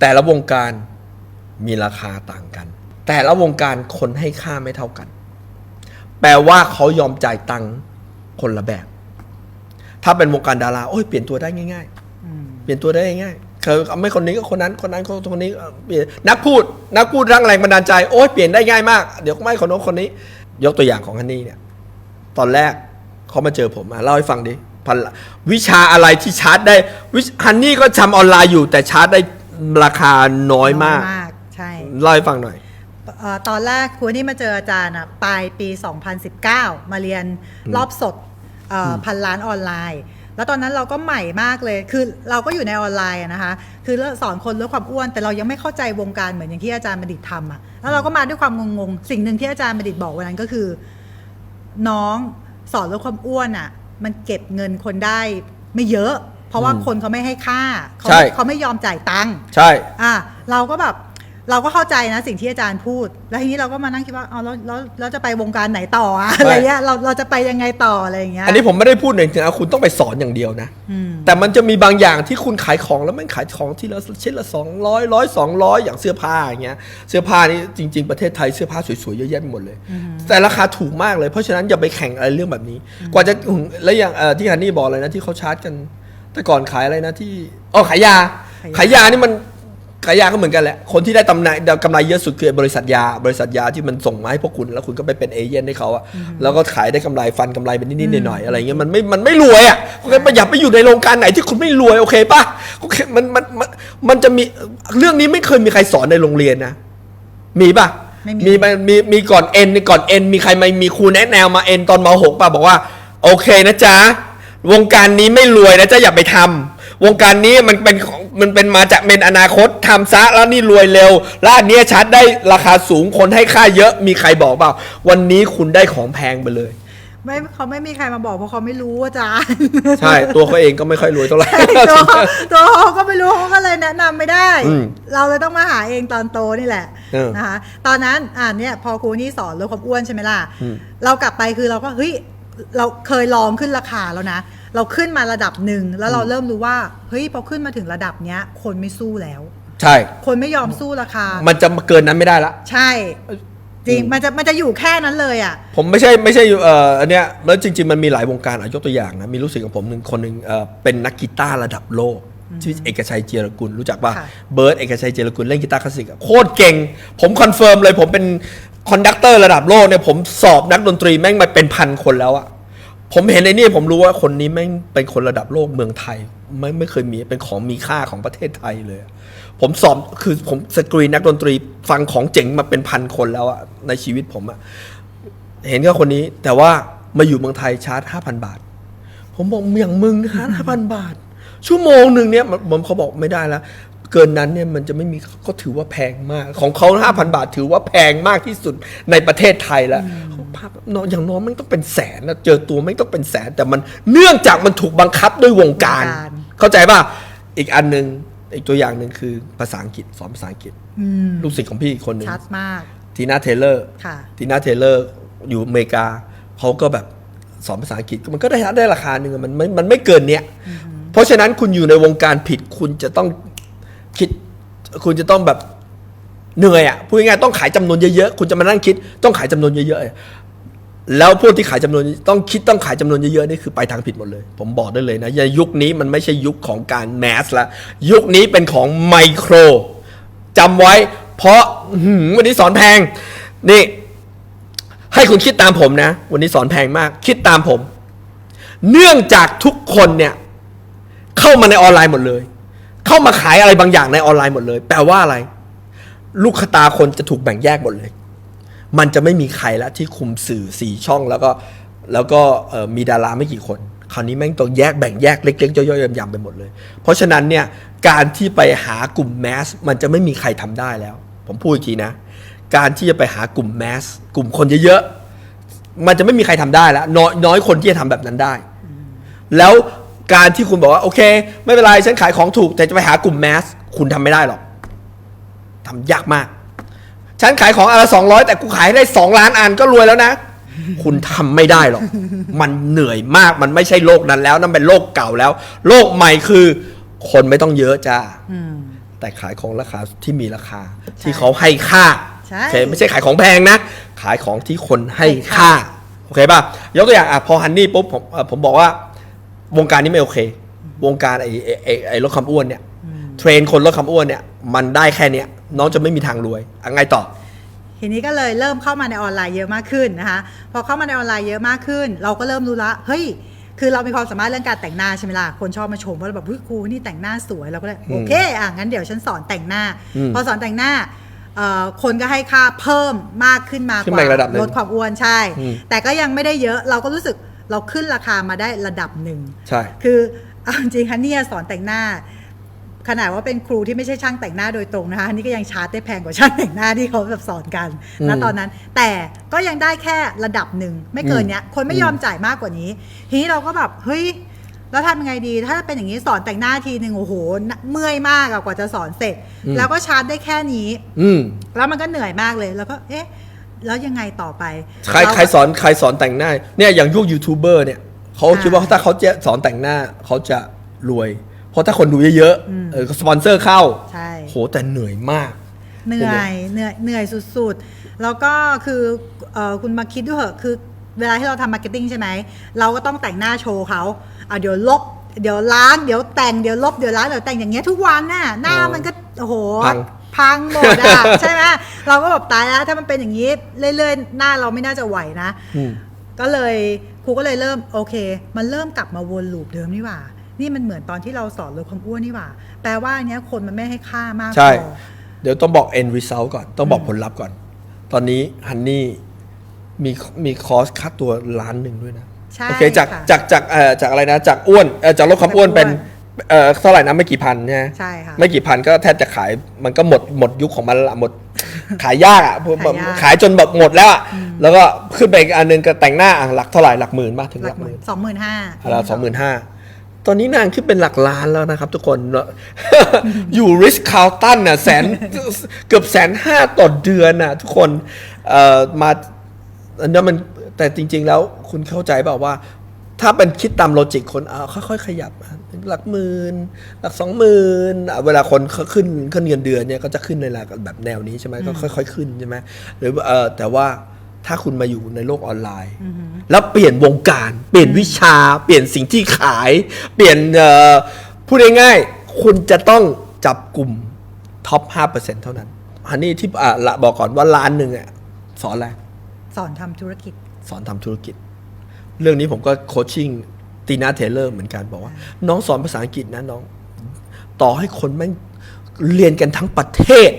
แต่ละวงการมีราคาต่างกัน แต่ละวงการคนให้ค่าไม่เท่ากัน แปลว่าเขายอมจ่ายตังค์คนละแบบ ถ้าเป็นวงการดาราโอ้ยเปลี่ยนตัวได้ง่าย ๆ เปลี่ยนตัวได้ง่ายๆคือไม่คนนี้ก็คนนั้นคนนั้นคนนี้เปลี่ยนนักพูด นักพูดร่างแรงบันดาลใจโอ้ยเปลี่ยนได้ง่ายมาก เดี๋ยวก็ไม่คนโน้นคนนี้ ยกตัวอย่างของฮันนี่เนี่ย ตอนแรกเขามาเจอผมมาเล่าให้ฟังดิพันละวิชาอะไรที่ชาร์จได้วิฮันนี่ก็ทำออนไลน์อยู่แต่ชาร์จได้ ราคาน้อยมากน้อยใช่เล่าให้ฟังหน่อยเอ่อตอนแรกครูนี่มาเจออาจารย์อะปลายปี 2019 มาเรียนรอบสดเอ่ออพันล้านออนไลน์ แล้วตอนนั้นเราก็ใหม่มากเลย คือเราก็อยู่ในออนไลน์อะนะคะ คือสอนคนลดความอ้วน แต่เรายังไม่เข้าใจวงการเหมือนอย่างที่อาจารย์บัณฑิตทำอะแล้วเราก็มาด้วยความงงๆ สิ่งหนึ่งที่อาจารย์บัณฑิตบอกวันนั้นก็คือ น้องสอนลดความอ้วนอะมันเก็บเงินคนได้ไม่เยอะ เพราะว่าอืมคนเขาไม่ให้ค่าเขาใช่ เขาไม่ยอมจ่ายตังค์ใช่ อะเราก็แบบเราก็เข้าใจนะสิ่งที่อาจารย์พูด แล้วทีนี้เราก็มานั่งคิดว่าเอาแล้วแล้วแล้วจะไปวงการไหนต่ออะอะไรเงี้ยเราเราจะไปยังไงต่ออะไรอย่างเงี้ยอันนี้ผมไม่ได้พูดถึงนะคุณต้องไปสอนอย่างเดียวนะ อืม แต่มันจะมีบางอย่างที่คุณขายของแล้วมันขายของที่ละชิ้นละสองร้อยร้อยสองร้อยอย่างเสื้อผ้าอย่างเงี้ยเสื้อผ้านี่จริง ๆ ประเทศไทยเสื้อผ้าสวยๆเยอะแยะไปหมดเลย แต่ราคาถูกมากเลยเพราะฉะนั้นอย่าไปแข่งอะไรเรื่องแบบนี้ กว่าจะแล้วอย่างเอ่อที่ฮันนี่บอกเลยนะที่เขาชาร์จกัน แต่ก่อนขายอะไรนะที่อ๋อขายยาขายยา ขายยานี่มันขายยาก็เหมือนกันแหละ คนที่ได้ตำแหน่งกำไรเยอะสุดคือบริษัทยา บริษัทยาที่มันส่งมาให้พวกคุณแล้วคุณก็ไปเป็นเอเย่นให้เขาอะแล้วก็ขายได้กำไรฟันกำไรเป็นนิดๆหน่อยๆอะไรเงี้ยมันไม่มันไม่รวยอะโอเคอย่าไปอยู่ในโรงการไหนที่คุณไม่รวยโอเคปะโอเคมันมันมันมันจะมีเรื่องนี้ไม่เคยมีใครสอนในโรงเรียนนะมีปะไม่มี มีไหมมีมีก่อนเอ็นก่อนเอ็นมีใครมามีครูแนะแนวมาเอ็นตอนมหกป่ะบอกว่า โอเคนะจ๊ะ วงการนี้ไม่รวยนะจ๊ะอย่าไปทำวงการนี้มันเป็นของมันเป็นมาจากเป็นอนาคตทำซะแล้วนี่รวยเร็วแล้วอันเนี้ยชัดได้ราคาสูงคนให้ค่าเยอะมีใครบอกเปล่า วันนี้คุณได้ของแพงไปเลย ไม่เขาไม่มีใครมาบอกเพราะเขาไม่รู้อาจารย์ใช่ตัวเขาเองก็ไม่ค่อยรวยเท่าไหร่ตัวตัวเขาก็ไม่รู้เขาก็เลยแนะนำไม่ได้อืมเราเลยต้องมาหาเองตอนโตนี่แหละเออนะคะตอนนั้นอ่าเนี่ยพอครูนี่สอนลดความอ้วนใช่ไหมล่ะอืมเรากลับไปคือเราก็เฮ้ย เราเคยลองขึ้นราคาแล้วนะ เราขึ้นมาระดับหนึ่งแล้วเราเริ่มรู้ว่าเฮ้ยพอขึ้นมาถึงระดับเนี้ย คนไม่สู้แล้ว ใช่ คนไม่ยอมสู้ราคา มันจะมาเกินนั้นไม่ได้ละ ใช่จริงอืมมันจะมันจะอยู่แค่นั้นเลยอะ ผมไม่ใช่ไม่ใช่เอ่ออันเนี้ยแล้วจริง ๆ มันมีหลายวงการอะยกตัวอย่างนะมีลูกศิษย์ของผมหนึ่งคนหนึ่งเอ่อเป็นนักกีตาร์ระดับโลกชื่อเอกชัยเจียรกุลรู้จักป่ะค่ะ เบิร์ดเอกชัยเจียรกุลเล่นกีตาร์คลาสสิกอะโคตรเก่ง ผมคอนเฟิร์มเลยผมเป็น คอนดักเตอร์ระดับโลกเนี่ยผมสอบนักดนตรีแม่งมาเป็นพันคนแล้วอะผมเห็นไอ้นี่ผมรู้ว่าคนนี้แม่งเป็นคนระดับโลกเมืองไทย ไม่ไม่เคยมีเป็นของมีค่าของประเทศไทยเลย ผมสอบคือผมสกรีนนักดนตรีฟังของเจ๋งมาเป็นพันคนแล้วอะในชีวิตผมอะเห็นแค่คนนี้แต่ว่ามาอยู่เมืองไทยชาร์จห้าพันบาท ผมบอกอย่างมึงชาร์จห้าพันบาท ชั่วโมงหนึ่งเนี่ยมันผมเขาบอกไม่ได้แล้ว เกินนั้นเนี่ยมันจะไม่มีก็ถือว่าแพงมาก ของเขาห้าพันบาทถือว่าแพงมากที่สุดในประเทศไทยแล้วเขาภาพน้อยอย่างน้อยไม่ต้องเป็นแสนนะเจอตัวไม่ต้องเป็นแสนแต่มันเนื่องจากมันถูกบังคับด้วยวงการวงการเข้าใจป่ะอีกอันหนึ่งอีกตัวอย่างหนึ่งคือภาษาอังกฤษสอนภาษาอังกฤษอืมลูกศิษย์ของพี่อีกคนหนึ่งชัดมากทีน่าเทเลอร์ค่ะทีน่าเทเลอร์อยู่อเมริกาเขาก็แบบสอนภาษาอังกฤษมันก็ได้ได้ราคาหนึ่งอะมันไม่มันไม่เกินเนี้ยเพราะฉะนั้นคุณอยู่ในวงการผิดคุณจะต้อง คิดคุณจะต้องแบบเหนื่อยอะพูดง่ายๆต้องขายจำนวนเยอะๆคุณจะมานั่งคิดต้องขายจำนวนเยอะๆแล้วพวกที่ขายจำนวนต้องคิดต้องขายจำนวนเยอะๆนี่คือไปทางผิดหมดเลย ผมบอกได้เลยนะยุคนี้มันไม่ใช่ยุคของการแมสละยุคนี้เป็นของไมโครจำไว้ เพราะวันนี้สอนแพง นี่ ให้คุณคิดตามผมนะ วันนี้สอนแพงมาก คิดตามผม เนื่องจากทุกคนเนี่ย เข้ามาในออนไลน์หมดเลย เข้ามาขายอะไรบางอย่างในออนไลน์หมดเลย แปลว่าอะไร ลูกคตาคนจะถูกแบ่งแยกหมดเลย มันจะไม่มีใครละที่คุมสื่อสี่ช่องแล้วก็แล้วก็มีดาราไม่กี่คน คราวนี้แม่งต้องแยกแบ่งแยกเล็กๆย่อยๆยำๆไปหมดเลย เพราะฉะนั้นเนี่ยการที่ไปหากลุ่มแมสมันจะไม่มีใครทำได้แล้ว ผมพูดอีกทีนะ การที่จะไปหากลุ่มแมสกลุ่มคนเยอะๆมันจะไม่มีใครทำได้แล้วน้อยน้อยคนที่จะทำแบบนั้นได้ แล้ว การที่คุณบอกว่าโอเค ไม่เป็นไรฉันขายของถูก แต่จะไปหากลุ่มแมสคุณทำไม่ได้หรอกทำยากมาก ฉันขายของอันละสองร้อยแต่กูขายได้สองล้านอันก็รวยแล้วนะ คุณทำไม่ได้หรอก มันเหนื่อยมากมันไม่ใช่โลกนั้นแล้ว นั่นเป็นโลกเก่าแล้ว โลกใหม่คือ คนไม่ต้องเยอะจ้าอืมแต่ขายของราคาที่มีราคา ที่เขาให้ค่าใช่โอเคไม่ใช่ขายของแพงนะ ขายของที่คนให้ให้ค่าค่า โอเคป่ะยกตัวอย่างอะพอฮันนี่ปุ๊บผมเอ่อผมบอกว่า วงการนี้ไม่โอเค วงการไอ้ไอ้ไอ้ไอ้ลดความอ้วนเนี่ย เทรนคนลดความอ้วนเนี่ย มันได้แค่เนี้ยน้องจะไม่มีทางรวยอะไงต่อ ทีนี้ก็เลยเริ่มเข้ามาในออนไลน์เยอะมากขึ้นนะคะ พอเข้ามาในออนไลน์เยอะมากขึ้น เราก็เริ่มรู้ละ เฮ้ย คือเรามีความสามารถเรื่องการแต่งหน้าใช่ไหมล่ะ คนชอบมาชมว่าแบบเฮ้ยครูนี่แต่งหน้าสวย เราก็เลยโอเค อะงั้นเดี๋ยวฉันสอนแต่งหน้า อืมพอสอนแต่งหน้าเอ่อคนก็ให้ค่าเพิ่มมากขึ้นมากขึ้นกมาว่าอีกระดับหนึ่งลดความอ้วนใช่ อืม แต่ก็ยังไม่ได้เยอะ เราก็รู้สึก เราขึ้นราคามาได้ระดับหนึ่ง ใช่ คือเอาจริงๆฮันเนี่ยสอนแต่งหน้า ขนาดว่าเป็นครูที่ไม่ใช่ช่างแต่งหน้าโดยตรงนะคะอันนี้ก็ยังชาร์จได้แพงกว่าช่างแต่งหน้าที่เขาแบบสอนกันอืมณตอนนั้น แต่ก็ยังได้แค่ระดับหนึ่งไม่เกินเนี้ยคนไม่อืมยอมจ่ายมากกว่านี้ ทีนี้เราก็แบบเฮ้ยแล้วทำยังไงดี ถ้าเป็นอย่างนี้สอนแต่งหน้าทีหนึ่งโอ้โหเมื่อยมากอะกว่าจะสอนเสร็จแล้วก็ชาร์จได้แค่นี้ อืม แล้วมันก็เหนื่อยมากเลย แล้วก็เอ๊ะ แล้วยังไงต่อไปใครเา ใครสอนใครสอนแต่งหน้าเนี่ยอย่างยุคยูทูบเบอร์เนี่ยเขาคิดว่าถ้าเขาจะสอนแต่งหน้าเขาจะรวย เพราะถ้าคนดูเยอะๆเออสปอนเซอร์เข้าใช่ โหแต่เหนื่อยมาก เหนื่อยเหนื่อยเหนื่อยสุดๆ แล้วก็คือเออคุณมาคิดด้วยเหอะคือเวลาที่เราทำมาร์เก็ตติ้งใช่ไหม เราก็ต้องแต่งหน้าโชว์เขาอะเดี๋ยวลบ เดี๋ยวล้าง เดี๋ยวแต่ง เดี๋ยวลบ เดี๋ยวล้าง เดี๋ยวแต่งอย่างเงี้ยทุกวันน่ะ หน้าอ๋อมันก็ โอ้โห พัง พังหมดอะ ใช่ไหมเราก็แบบตายแล้วถ้ามันเป็นอย่างนี้เรื่อยๆ หน้าเราไม่น่าจะไหวนะ อืม ก็เลยครูก็เลยเริ่มโอเค มันเริ่มกลับมาวนลูปเดิมนี่หว่า นี่มันเหมือนตอนที่เราสอนลดความอ้วนนี่หว่า แปลว่าอันเนี้ยคนมันไม่ให้ค่ามากใช่พอเดี๋ยวต้องบอก end result ก่อน ต้องบอกผลลัพธ์ก่อน ตอนนี้ฮันนี่มีมีคอร์สค่าตัวล้านหนึ่งด้วยนะ ใช่โอเค จากค่ะจากจากเอ่อจากอะไรนะ จากอ้วนเอ่อจากลดความอ้วนจากอ้วน เป็นเอ่อเท่าไหร่นะไม่กี่พันใช่ไหมใช่ค่ะ ไม่กี่พันก็แทบจะขายมันก็หมดหมดยุคของมันละหมดขายยากอะขายยากขายจนแบบหมดแล้วอะแล้วก็ขึ้นไปอีกอันหนึงก็แต่งหน้าอะหลักเท่าไหร่หลักหมื่นมาถึงหหลัลักกหหมื่มื่นนสองหมื่นห้าอะไรสองหมื่นห้าตอนนี้นางขึ้นเป็นหลักล้านแล้วนะครับทุกคน อยู่ริสคา r ตันน่ะแสนเกือบแสนห้าต่อเดือนน่ะทุกคนเอ่อมาอันนี้มันแต่จริง ๆ แล้วคุณเข้าใจเปล่าว่า ถ้าเป็นคิดตามโลจิกคนเอาค่อยๆขยับมา หลักหมื่นหลักสองหมื่นเวลาคนเขาขึ้นขึ้นเงินเดือนเนี่ยก็จะขึ้นในหลักแบบแนวนี้ใช่ไหมก็ค่อย ๆ ขึ้นใช่ไหมหรือเออแต่ว่าถ้าคุณมาอยู่ในโลกออนไลน์ แล้วเปลี่ยนวงการเปลี่ยนวิชา เปลี่ยนสิ่งที่ขาย เปลี่ยนเอ่อพูดง่ายๆคุณจะต้องจับกลุ่มท็อป 5%เท่านั้นอันนี้ที่อะละบอกก่อนว่าล้านหนึ่งอะสอนอะไร สอนทำธุรกิจ สอนทำธุรกิจ เรื่องนี้ผมก็โคชชิ่ง ตีนาเทเลอร์เหมือนกันบอกว่า น้องสอนภาษาอังกฤษนะน้อง ต่อให้คนแม่งเรียนกันทั้งประเทศ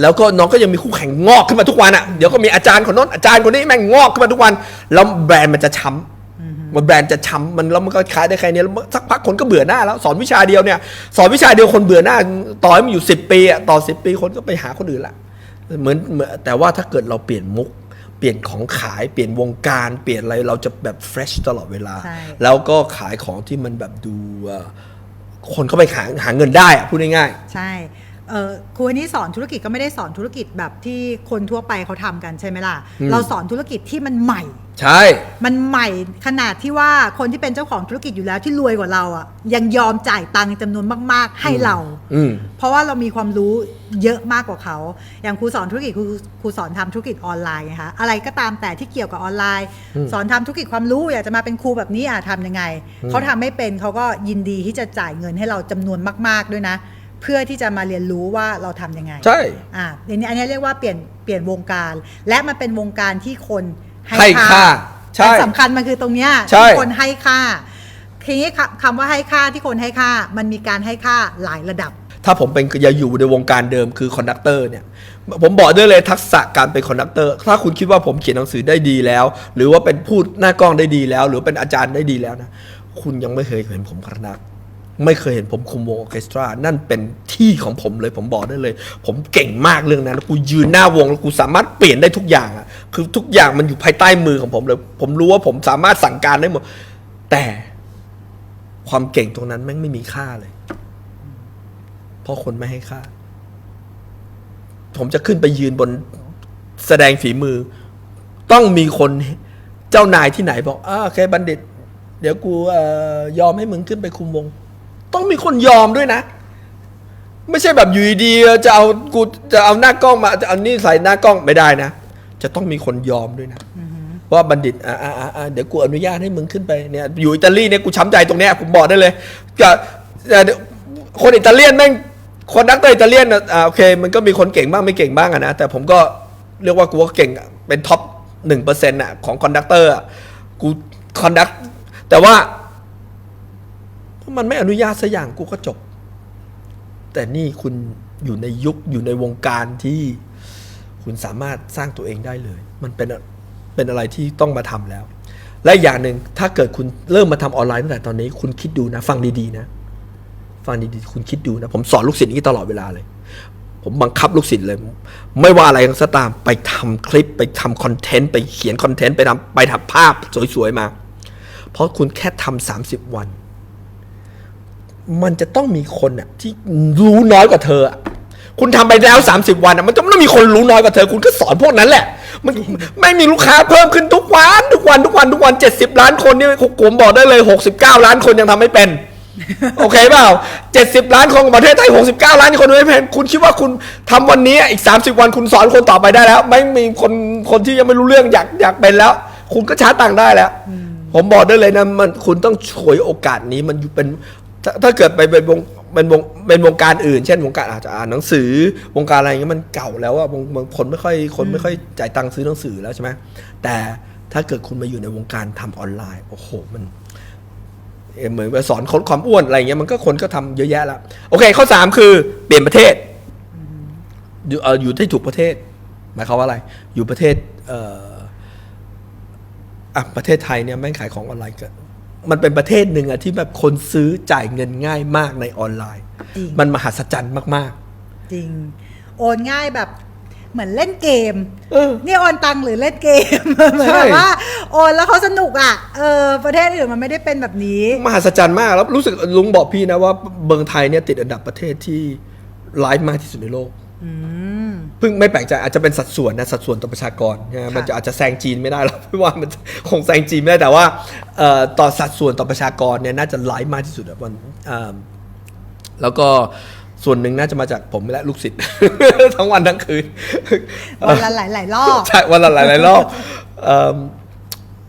แล้วก็น้องก็ยังมีคู่แข่งงอกขึ้นมาทุกวันอะเดี๋ยวก็มีอาจารย์คนโน้นอาจารย์คนนี้แม่งงอกขึ้นมาทุกวัน แล้วแบรนด์มันจะช้ำมันแบรนด์จะช้ำมันแล้วมันก็ขายได้แค่นี้แล้วสักพักคนก็เบื่อหน้าแล้ว สอนวิชาเดียวเนี่ย สอนวิชาเดียวคนเบื่อหน้า ต่อให้มันอยู่สิบปีอะต่อสิบปีคนก็ไปหาคนอื่นละเหมือนเหมือนแต่ว่าถ้าเกิดเราเปลี่ยนมุก เปลี่ยนของขายเปลี่ยนวงการเปลี่ยนอะไรเราจะแบบเฟรชตลอดเวลา ใช่ แล้วก็ขายของที่มันแบบดูเอ่อคนเข้าไปหาหาเงินได้อะพูดง่าย ใช่เออ ครูอันนี้สอนธุรกิจก็ไม่ได้สอนธุรกิจแบบที่คนทั่วไปเขาทำกันใช่ไหมล่ะอืมเราสอนธุรกิจที่มันใหม่ๆใช่ มันใหม่ขนาดที่ว่าคนที่เป็นเจ้าของธุรกิจอยู่แล้วที่รวยกว่าเราอะยังยอมจ่ายตังค์จำนวนมาก ๆ ให้เราอืมเพราะว่าเรามีความรู้เยอะมากกว่าเขา อย่างครูสอนธุรกิจครูครูสอนทำธุรกิจออนไลน์ไงคะอะไรก็ตามแต่ที่เกี่ยวกับออนไลน์อืมสอนทำธุรกิจความรู้อยากจะมาเป็นครูแบบนี้อะทำยังไงเขาทำไม่เป็นเขาก็ยินดีที่จะจ่ายเงินให้เราจำนวนมาก ๆด้วยนะ เพื่อที่จะมาเรียนรู้ว่าเราทำยังไงใช่ อ่าอันนี้อันนี้เรียกว่าเปลี่ยนเปลี่ยนวงการ และมันเป็นวงการที่คนให้ให้ค่าใช่มันสำคัญมันคือตรงเนี้ยใช่ ที่คนให้ค่าทีนี้คำคำว่าให้ค่าที่คนให้ค่า มันมีการให้ค่าหลายระดับ ถ้าผมเป็นอย่าอยู่ในวงการเดิมคือคอนดักเตอร์เนี่ย ผมบอกได้เลยทักษะการเป็นคอนดักเตอร์ ถ้าคุณคิดว่าผมเขียนหนังสือได้ดีแล้ว หรือว่าเป็นพูดหน้ากล้องได้ดีแล้ว หรือเป็นอาจารย์ได้ดีแล้วนะ คุณยังไม่เคยเห็นผมคณะ ไม่เคยเห็นผมคุมวงออเคสตรา นั่นเป็นที่ของผมเลยผมบอกได้เลย ผมเก่งมากเรื่องนั้นแล้วกูยืนหน้าวงแล้วกูสามารถเปลี่ยนได้ทุกอย่างอะคือทุกอย่างมันอยู่ภายใต้มือของผมเลย ผมรู้ว่าผมสามารถสั่งการได้หมด แต่ความเก่งตรงนั้นแม่งไม่มีค่าเลย เพราะคนไม่ให้ค่า ผมจะขึ้นไปยืนบนแสดงฝีมือ ต้องมีคนเจ้านายที่ไหนบอกอ่าโอเคบัณฑิต เดี๋ยวกูอยอมให้มึงขึ้นไปคุมวง ต้องมีคนยอมด้วยนะ ไม่ใช่แบบอยู่ดีๆจะเอากูจะเอาหน้ากล้องมาจะเอานี่ใส่หน้ากล้องไม่ได้นะ จะต้องมีคนยอมด้วยนะว่าบัณฑิตอ่าอ่าอ่าเดี๋ยวกูอนุญาตให้มึงขึ้นไปเนี่ยอยู่อิตาลีเนี่ยกูช้ำใจตรงเนี้ยผมบอกได้เลยกับคนอิตาเลียนแม่งคนนักเตะอิตาเลียนอ่าโอเค มันก็มีคนเก่งบ้างไม่เก่งบ้างอะนะแต่ผมก็เรียกว่ากูก็เก่งเป็นท็อปหนึ่งเปอร์เซ็นต์อะของคอนดักเตอร์กูคอนดักแต่ว่า มันไม่อนุญาตสักอย่างกูก็จบ แต่นี่คุณอยู่ในยุคอยู่ในวงการที่คุณสามารถสร้างตัวเองได้เลย มันเป็นเป็นอะไรที่ต้องมาทำแล้ว และอย่างหนึ่งถ้าเกิดคุณเริ่มมาทำออนไลน์ตั้งแต่ตอนนี้ คุณคิดดูนะ ฟังดีๆนะ ฟังดีๆคุณคิดดูนะ ผมสอนลูกศิษย์นี้ตลอดเวลาเลย ผมบังคับลูกศิษย์เลย ไม่ว่าอะไรก็ตาม ไปทำคลิปไปทำคอนเทนต์ไปเขียนคอนเทนต์ไปทำไปทำภาพสวยๆมา เพราะคุณแค่ทำสามสิบวัน มันจะต้องมีคนอะที่รู้น้อยกว่าเธออะคุณทำไปแล้ว 30 วันอะมันจะต้องมีคนรู้น้อยกว่าเธอ คุณก็สอนพวกนั้นแหละ มันไม่มีลูกค้าเพิ่มขึ้นทุกวันทุกวันทุกวันทุกวัน 70 ล้านคนนี่ผมบอกได้เลย 69 ล้านคนยังทำไม่เป็น โอเคเปล่า 70 ล้านคนของประเทศไทย 69 ล้านคนไม่เป็นคุณคิดว่าคุณทำวันนี้อีก 30 วันคุณสอนคนต่อไปได้แล้ว ไม่มีคนคนที่ยังไม่รู้เรื่องอยากอยากเป็นแล้ว คุณก็ชาร์จตังค์ได้แล้ว ผมบอกได้เลยนะมันคุณต้องฉวยโอกาสนี้มันอยู่เป็น ถ้าถ้าเกิดไปเป็นวงเป็นวงเป็นวงการอื่น เช่นวงการอาจจะอ่านหนังสือวงการอะไรเงี้ยมันเก่าแล้วอะบางงคนไม่ค่อยคนไม่ค่อยจ่ายตังค์ซื้อหนังสือแล้วใช่ไหมแต่ถ้าเกิดคุณมาอยู่ในวงการทำออนไลน์โอ้โหมันเหมือนไปสอนคนความอ้วนอะไรเงี้ยมันก็คนก็ทำเยอะแยะแล้วโอเค ข้อสามคือเปลี่ยนประเทศ อยู่เอ่ออยู่ที่ถูกประเทศ หมายความว่าอะไร อยู่ประเทศเอ่ออะประเทศไทยเนี่ยแม่งขายของออนไลน์เกิด มันเป็นประเทศหนึ่งอะที่แบบคนซื้อจ่ายเงินง่ายมากในออนไลน์ จริง มันมหัศจรรย์มาก จริง โอนง่ายแบบเหมือนเล่นเกม ๆ เออ นี่โอนตังค์หรือเล่นเกม เหมือนใช่แบบว่าโอนแล้วเขาสนุกอะ เออ ประเทศอื่นมันไม่ได้เป็นแบบนี้ มหัศจรรย์มากแล้วรู้สึกลุงบอกพี่นะว่าเมืองไทยเนี่ยติดอันดับประเทศที่ไลฟ์มากที่สุดในโลกอืม เพิ่งไม่แปลกใจอาจจะเป็นสัดส่วนนะสัดส่วนต่อประชากรนะค่ะมันจะอาจจะแซงจีนไม่ได้หรอกพี่ว่ามันคงแซงจีนไม่ได้แต่ว่าเอ่อต่อสัดส่วนต่อประชากรเนี่ยน่าจะไลฟ์มากที่สุดอะมันอ่าแล้วก็ส่วนหนึ่งน่าจะมาจากผมและลูกศิษย์ทั้งวันทั้งคืนวันละหลายหลายๆรอบใช่วันละหลายหลายๆรอบเอิ่ม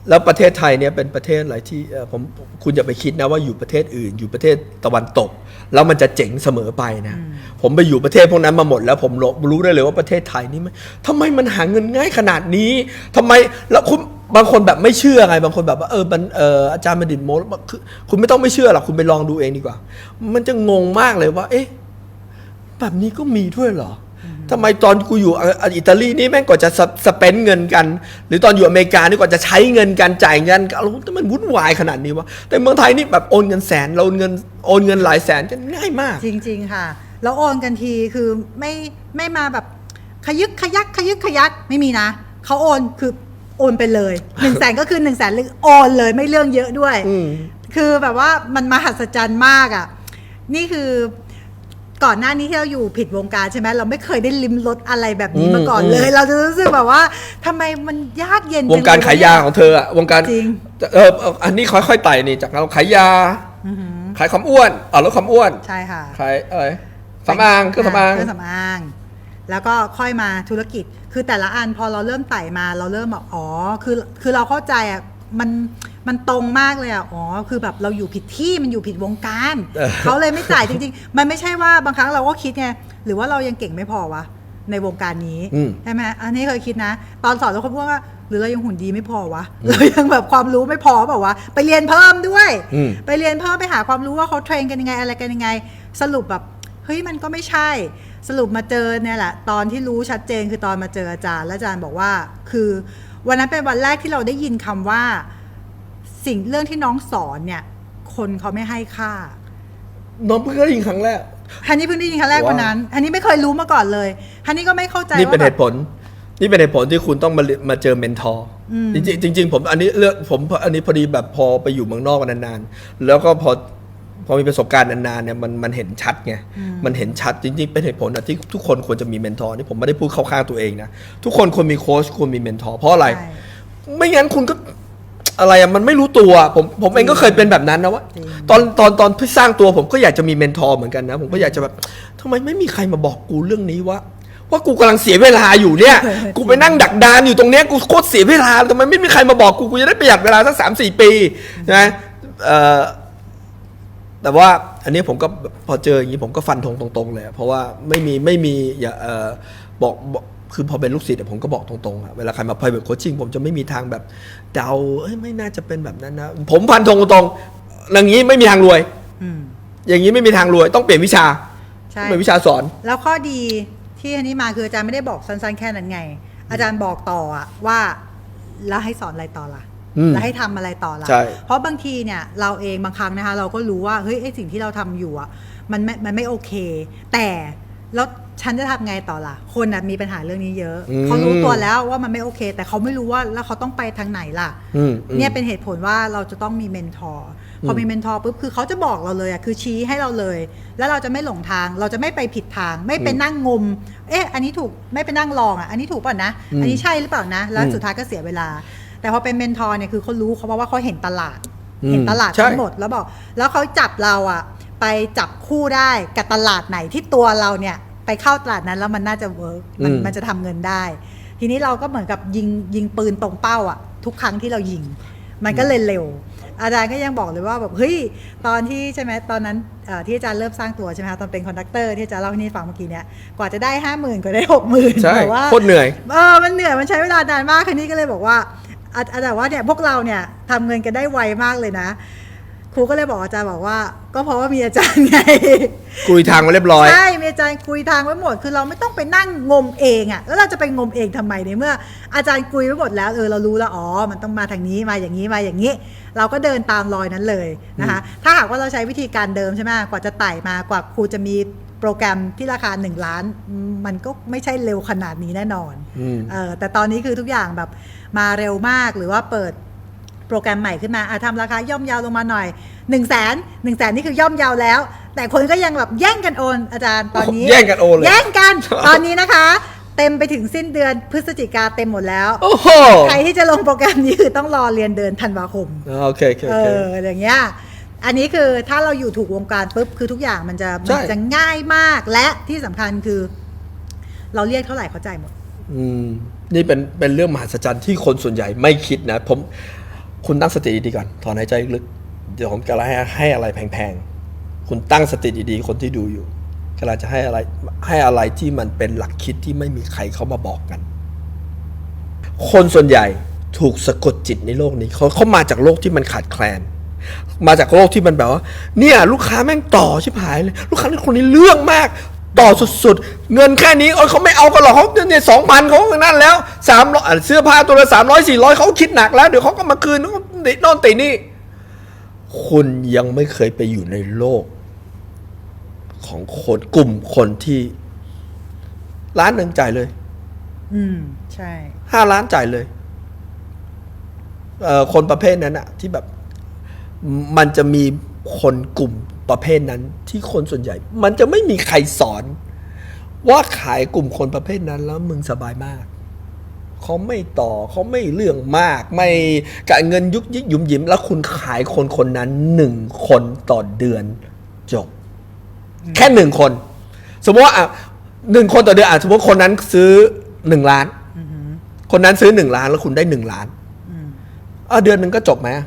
แล้วประเทศไทยเนี่ยเป็นประเทศอะไรที่เอ่อผมคุณอย่าไปคิดนะว่าอยู่ประเทศอื่น อยู่ประเทศตะวันตก แล้วมันจะเจ๋งเสมอไปนะ ผมไปอยู่ประเทศพวกนั้นมาหมดแล้วผมรู้ได้เลยว่าประเทศไทยนี่มันทำไมมันหาเงินง่ายขนาดนี้ทำไมแล้วคุณบางคนแบบไม่เชื่อไงบางคนแบบว่าเออมันเอออาจารย์บัณฑิตโมคือคุณไม่ต้องไม่เชื่อหรอกคุณไปลองดูเองดีกว่า มันจะงงมากเลยว่า เอ๊ะแบบนี้ก็มีด้วยเหรอ ทำไมตอนกูอยู่อะอะอิตาลีนี่แม่งกว่าจะสสเปนเงินกัน หรือตอนอยู่อเมริกานี่กว่าจะใช้เงินกันจ่ายเงินกันเราแต่มันวุ่นวายขนาดนี้วะแต่เมืองไทยนี่แบบโอนเงินแสนเราโอนเงินโอนเงินหลายแสนกันง่ายมาก จริง ๆ ค่ะ แล้วโอนกันทีคือไม่ไม่มาแบบขยึกขยักขยึกขยักไม่มีนะเขาโอนคือโอนไปเลยหนึ่งแสนก็คือหนึ่งแสนเลยโอนเลยไม่เรื่องเยอะด้วยอืมคือแบบว่ามันมหัศจรรย์มากอะ นี่คือ ก่อนหน้านี้ที่เราอยู่ผิดวงการใช่ไหมเราไม่เคยได้ลิ้มรสอะไรแบบนี้อืมมาก่อนเลยอืมเราจะรู้สึกแบบว่าทำไมมันยากเย็นวงการจัเลขายยาของเธออะวงการจริงเออเอออันนี้ค่อยๆไต่นี่จากเราขายยาอือหือขายความอ้วนอ๋อลดความอ้วนใช่ค่ะขายอะไรสำอางเครื่องสำอางเครื่องสำอางแล้วก็ค่อยมาธุรกิจ คือแต่ละอันพอเราเริ่มไต่มาเราเริ่มแบบอ๋อ คือ คือเราเข้าใจอะ มันมันตรงมากเลยอะ อ๋อ คือแบบเราอยู่ผิดที่มันอยู่ผิดวงการเออเขาเลยไม่จ่ายจริง ๆ มันไม่ใช่ว่าบางครั้งเราก็คิดไง หรือว่าเรายังเก่งไม่พอวะ ในวงการนี้อืมใช่ไหมอันนี้เคยคิดนะ ตอนสอนเราคนพวกว่า หรือเรายังหุ่นดีไม่พอวะ เรายังแบบความรู้ไม่พอเปล่าวะ ไปเรียนเพิ่มด้วยอืมไปเรียนเพิ่มไปหาความรู้ว่าเขาเทรนกันยังไงอะไรกันยังไง สรุปแบบ เฮ้ยมันก็ไม่ใช่ สรุปมาเจอเนี่ยแหละ ตอนที่รู้ชัดเจนคือตอนมาเจออาจารย์ แล้วอาจารย์บอกว่า คือ วันนั้นเป็นวันแรกที่เราได้ยินคำว่า สิ่งเรื่องที่น้องสอนเนี่ย คนเขาไม่ให้ค่า น้องเพิ่งได้ยินครั้งแรก ฮันนี่เพิ่งได้ยินครั้งแรกว้าววันนั้นฮันนี่ไม่เคยรู้มาก่อนเลยฮันนี่ก็ไม่เข้าใจนี่เป็นว่าเหแบบ ตุผล นี่เป็นเหตุผลที่คุณต้องมาเรียนมาเจอเมนทอร์อืมจริงๆจริงๆผมอันนี้เลือกผมอันนี้พอดีแบบพอไปอยู่เมืองนอกนานๆแล้วก็พอ พอมีประสบการณ์นานๆเนี่ยมันมันเห็นชัดไงมันเห็นชัดจริงๆ เป็นเหตุผลอะที่ทุกคนควรจะมีเมนทอร์นี่ผมไม่ได้พูดเข้าข้างตัวเองนะ ทุกคนควรมีโค้ชควรมีเมนทอร์เพราะอะไรใช่ไม่งั้นคุณก็อะไรอะมันไม่รู้ตัวผมผมเองก็เคยเป็นแบบนั้นนะว่าจริงตอนตอนตอนที่สร้างตัวผมก็อยากจะมีเมนทอร์เหมือนกันนะ ผมก็อยากจะแบบทำไมไม่มีใครมาบอกกูเรื่องนี้ว่าว่ากูกำลังเสียเวลาอยู่เนี่ย กูไปนั่งดักดานอยู่ตรงเนี้ยกูโคตรเสียเวลาทำไมไม่มีใครมาบอกกูกูจะได้ประหยัดเวลาสักสามสี่ปีนะเอ่อ แต่ว่าอันนี้ผมก็พอเจออย่างนี้ผมก็ฟันธงตรงๆเลยอะเพราะว่าไม่มีไม่มีอย่าเอ่อบอกบอกคือพอเป็นลูกศิษย์อะผมก็บอกตรงๆอะเวลาใครมา private coaching ผมจะไม่มีทางแบบเดาเอ้ยไม่น่าจะเป็นแบบนั้นนะ ผมฟันธงตรงๆอย่างนี้ไม่มีทางรวยอืมอย่างนี้ไม่มีทางรวย ต้องเปลี่ยนวิชาใช่เปลี่ยนวิชาสอน แล้วข้อดีที่อันนี้มาคืออาจารย์ไม่ได้บอกสั้นๆแค่นั้นไง อาจารย์บอกต่ออะว่าแล้วให้สอนอะไรต่อล่ะอืม แล้วให้ทำอะไรต่อล่ะใช่เพราะบางทีเนี่ยเราเองบางครั้งนะคะ เราก็รู้ว่าเฮ้ยไอสิ่งที่เราทำอยู่อะมันไม่มันไม่โอเค แต่แล้วฉันจะทำไงต่อล่ะ คนน่ะมีปัญหาเรื่องนี้เยอะอืมเขารู้ตัวแล้วว่ามันไม่โอเค แต่เขาไม่รู้ว่าแล้วเขาต้องไปทางไหนล่ะอืมอืมเนี่ยเป็นเหตุผลว่าเราจะต้องมีเมนทอร์พอมีเมนทอร์ปุ๊บคือเขาจะบอกเราเลยอะคือชี้ให้เราเลย แล้วเราจะไม่หลงทาง เราจะไม่ไปผิดทาง ไม่ไปนั่งงม เอ๊ะ อันนี้ถูกไม่ไปนั่งลองอะอันนี้ถูกเปล่ะนะอืมอันนี้ใช่หรือเปล่านะ แล้วอืมสุดท้ายก็เสียเวลา แต่พอเป็นเมนทอร์เนี่ยคือเขารู้เขาเพราะว่าเขาเห็นตลาดอืมเห็นตลาดใช่ทั้งหมดแล้วบอก แล้วเขาจับเราอะไปจับคู่ได้กับตลาดไหนที่ตัวเราเนี่ยไปเข้าตลาดนั้นแล้วมันน่าจะเวิร์กมันมันจะทำเงินได้ ทีนี้เราก็เหมือนกับยิงยิงปืนตรงเป้าอะทุกครั้งที่เรายิง มันก็เลยเร็ว อาจารย์ก็ยังบอกเลยว่าแบบเฮ้ยตอนที่ใช่ไหมตอนนั้นเอ่อที่อาจารย์เริ่มสร้างตัวใช่ไหมคะตอนเป็นคอนดักเตอร์ที่อาจารย์เล่าให้นี่ฟังเมื่อกี้เนี่ยกว่าจะได้ห้าหมื่นกว่าได้หกหมื่นใช่แบบว่าโคตรเหนื่อยเออมันเหนื่อยมันใช้เวลานานมากคืนนี้ก็เลยบอกว่า อาอาจารย์ว่าเนี่ยพวกเราเนี่ยทำเงินกันได้ไวมากเลยนะ ครูก็เลยบอกอาจารย์บอกว่า ก็เพราะว่ามีอาจารย์ไงกุยทางมาเรียบร้อย ใช่มีอาจารย์คุยทางไว้หมด คือเราไม่ต้องไปนั่งงมเองอะ่ะ แล้วเราจะไปงมเองทำไมในเมื่อ อาจารย์คุยไว้หมดแล้วเออเรารู้แล้วอ๋อมันต้องมาทางนี้มาอย่างนี้มาอย่างนี้ เราก็เดินตามรอยนั้นเลยนะคะ ถ้าหากว่าเราใช้วิธีการเดิมใช่ไหมกว่าจะไต่มากว่าครูจะมี โปรแกรมที่ราคา 1 ล้าน มันก็ไม่ใช่เร็วขนาดนี้แน่นอนอืมเออแต่ตอนนี้คือทุกอย่างแบบมาเร็วมากหรือว่าเปิดโปรแกรมใหม่ขึ้นมาอะทำราคาย่อมเยาวลงมาหน่อย1นึ่งแสนหนึ่งแสนนี่คือย่อมเยาวแล้ว แต่คนก็ยังแบบแย่งกันโอนอาจารย์ตอนนี้ แย่งกันโอนเลยแย่งกันตอนนี้นะคะ เต็มไปถึงสิ้นเดือนพฤศจิกาเต็มหมดแล้วโอ้โหใครที่จะลงโปรแกรมนี้คือต้องรอเรียนเดือนธันวาคมโอเคโอเคเอโอเคออย่างเงี้ย อันนี้คือถ้าเราอยู่ถูกวงการปุ๊บคือทุกอย่างมันจะใช่ มันจะง่ายมากและที่สำคัญคือ เราเรียกเท่าไหร่เขาจ่ายหมด อืมนี่เป็นเป็นเรื่องมหัศจรรย์ที่คนส่วนใหญ่ไม่คิดนะ ผมคุณตั้งสติดีๆก่อนถอนหายใจลึกๆเดี๋ยวผมกำลังให้ให้อะไรแพงๆ คุณตั้งสติดีๆคนที่ดูอยู่กำลังจะให้อะไรให้อะไรที่มันเป็นหลักคิดที่ไม่มีใครเขามาบอกกัน คนส่วนใหญ่ถูกสะกดจิตในโลกนี้เขาเขามาจากโลกที่มันขาดแคลน มาจากโลกที่มันแบบว่าเนี่ยลูกค้าแม่งต่อชิบหายเลยลูกค้าคนนี้เรื่องมาก ต่อสุดๆ เงินแค่นี้เอยเขาไม่เอากันหรอกเขาเนี่ยสองพันเขาก็นั่นแล้วสามร้อยเสื้อผ้าตัวละสามร้อยสี่ร้อยเขาคิดหนักแล้ว เดี๋ยวเขาก็มาคืนเขาติดโน่นติดนี่คุณยังไม่เคยไปอยู่ในโลก ของคนกลุ่มคนที่ล้านหนึ่งจ่ายเลย อืม ใช่ห้าล้านจ่ายเลยเอ่อคนประเภทนั้นอะที่แบบ มมันจะมีคนกลุ่มประเภทนั้นที่คนส่วนใหญ่ มันจะไม่มีใครสอน ว่าขายกลุ่มคนประเภทนั้นแล้วมึงสบายมากเขาไม่ต่อเขาไม่เรื่องมาก ไม่การเงินยุกยิกหยุมหยิมแล้วคุณขายคนคนนั้นหนึ่งคนต่อเดือนจบ แค่หนึ่งคน สมมติว่าอะหนึ่งคนต่อเดือนอะสมมติคนนั้นซื้อหนึ่งล้านคนนั้นซื้อหนึ่งล้านแล้วคุณได้หนึ่งล้านอะเดือนหนึ่งก็จบไหมอะ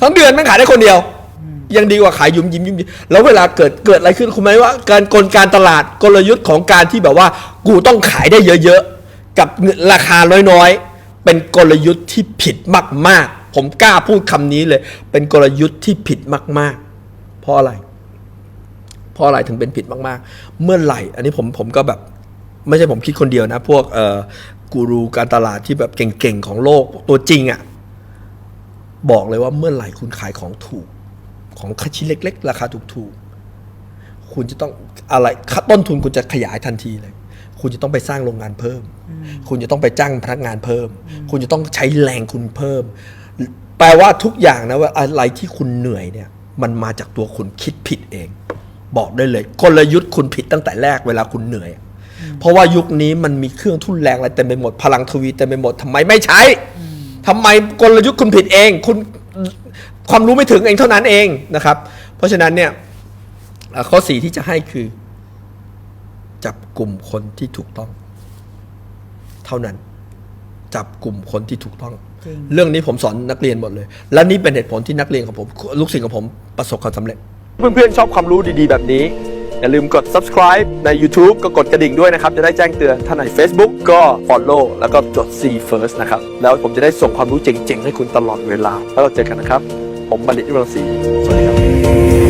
ทั้งเดือนมันขายได้คนเดียว ยังดีกว่าขายยุ่มยิ้มยิ้มยิ้มแล้วเวลาเกิดเกิดอะไรขึ้นคุณไหมว่า การกลการตลาดกลยุทธ์ของการที่แบบว่า กูต้องขายได้เยอะๆกับเงินราคาน้อยๆ เป็นกลยุทธ์ที่ผิดมากๆ ผมกล้าพูดคำนี้เลย เป็นกลยุทธ์ที่ผิดมากๆ เพราะอะไร เพราะอะไรถึงเป็นผิดมากๆ เมื่อไหร่ อันนี้ผมผมก็แบบ ไม่ใช่ผมคิดคนเดียวนะ พวกเอ่อกูรูการตลาดที่แบบเก่งๆของโลกตัวจริงอะ่ะ บอกเลยว่าเมื่อไหร่คุณขายของถูก ของชิ้นเล็ก ๆ ราคาถูกๆ คุณจะต้องอะไรต้นทุนคุณจะขยายทันทีเลย คุณจะต้องไปสร้างโรงงานเพิ่ม คุณจะต้องไปจ้างพนักงานเพิ่ม คุณจะต้องใช้แรงคุณเพิ่ม แปลว่าทุกอย่างนะว่าอะไรที่คุณเหนื่อยเนี่ย มันมาจากตัวคุณคิดผิดเอง บอกได้เลย กลยุทธ์คุณผิดตั้งแต่แรกเวลาคุณเหนื่อยเพราะว่ายุคนี้มันมีเครื่องทุ่นแรงอะไรเต็มไปหมดพลังทวีเต็มไปหมดทำไมไม่ใช้ ทำไมกลยุทธ์คุณผิดเอง คุณความรู้ไม่ถึงเองเท่านั้นเองนะครับ เพราะฉะนั้นเนี่ยเอ่อข้อสี่ที่จะให้คือ จับกลุ่มคนที่ถูกต้อง เท่านั้น จับกลุ่มคนที่ถูกต้องจริงเรื่องนี้ผมสอนนักเรียนหมดเลย และนี่เป็นเหตุผลที่นักเรียนของผม ลูกศิษย์ของผมประสบความสำเร็จ เพื่อนๆชอบความรู้ดีๆแบบนี้ อย่าลืมกด subscribe ใน YouTube ก็กดกระดิ่งด้วยนะครับ จะได้แจ้งเตือนถ้าใน Facebook ก็ follow แล้วก็จด see first นะครับ แล้วผมจะได้ส่งความรู้เจ๋งๆ ให้คุณตลอดเวลา แล้วเราเจอกันนะครับ ผมบัณฑิตรังสีสวัสดีครับ